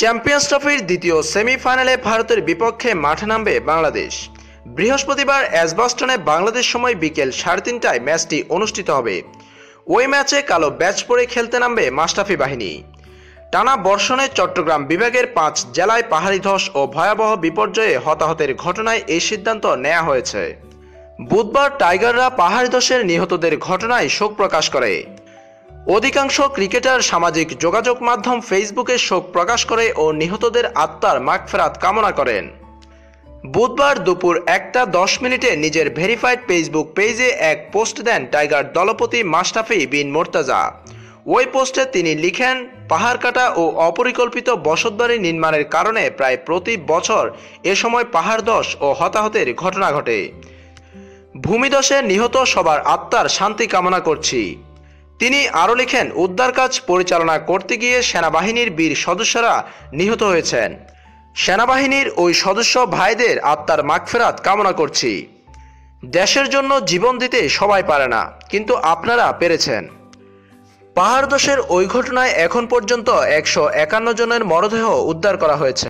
Champions ট্রফির দ্বিতীয় সেমিফাইনালে ভারতের বিপক্ষে মাঠে নামবে বাংলাদেশ। বৃহস্পতিবার অ্যাসবাস্টনে বাংলাদেশ সময় বিকেল সাড়ে তিনটায় ম্যাচটি অনুষ্ঠিত হবে। ওই ম্যাচে কালো ব্যাচ পরে খেলতে নামবে মাস্টাফি বাহিনী। টানা বর্ষণে চট্টগ্রাম বিভাগের পাঁচ জেলায় পাহাড়ি ধস ও ভয়াবহ বিপর্যয়ে হতাহতের ঘটনায় এই সিদ্ধান্ত নেওয়া হয়েছে। বুধবার টাইগাররা পাহাড়ি ধসের নিহতদের ঘটনায় শোক প্রকাশ করে। অধিকাংশ ক্রিকেটার সামাজিক যোগাযোগ মাধ্যম ফেসবুকে শোক প্রকাশ করে ও নিহতদের আত্মার মাগফেরাত কামনা করেন। বুধবার দুপুর একটা দশ মিনিটে নিজের ভেরিফাইড ফেসবুক পেজে এক পোস্ট দেন টাইগার দলপতি মাস্টাফি বিন মোর্তাজা। ওই পোস্টে তিনি লিখেন, পাহাড় কাটা ও অপরিকল্পিত বসতবাড়ি নির্মাণের কারণে প্রায় প্রতি বছর এ সময় পাহাড় ধস ও হতাহতের ঘটনা ঘটে। ভূমিধসে নিহত সবার আত্মার শান্তি কামনা করছি। তিনি আরও লিখেন, উদ্ধার কাজ পরিচালনা করতে গিয়ে সেনাবাহিনীর বীর সদস্যরা নিহত হয়েছেন। সেনাবাহিনীর ওই সদস্য ভাইদের আত্মার মাগফেরাত কামনা করছি। দেশের জন্য জীবন দিতে সবাই পারে না, কিন্তু আপনারা পেরেছেন। পাহাড় দোষের ওই ঘটনায় এখন পর্যন্ত একশো একান্ন জনের মরদেহ উদ্ধার করা হয়েছে।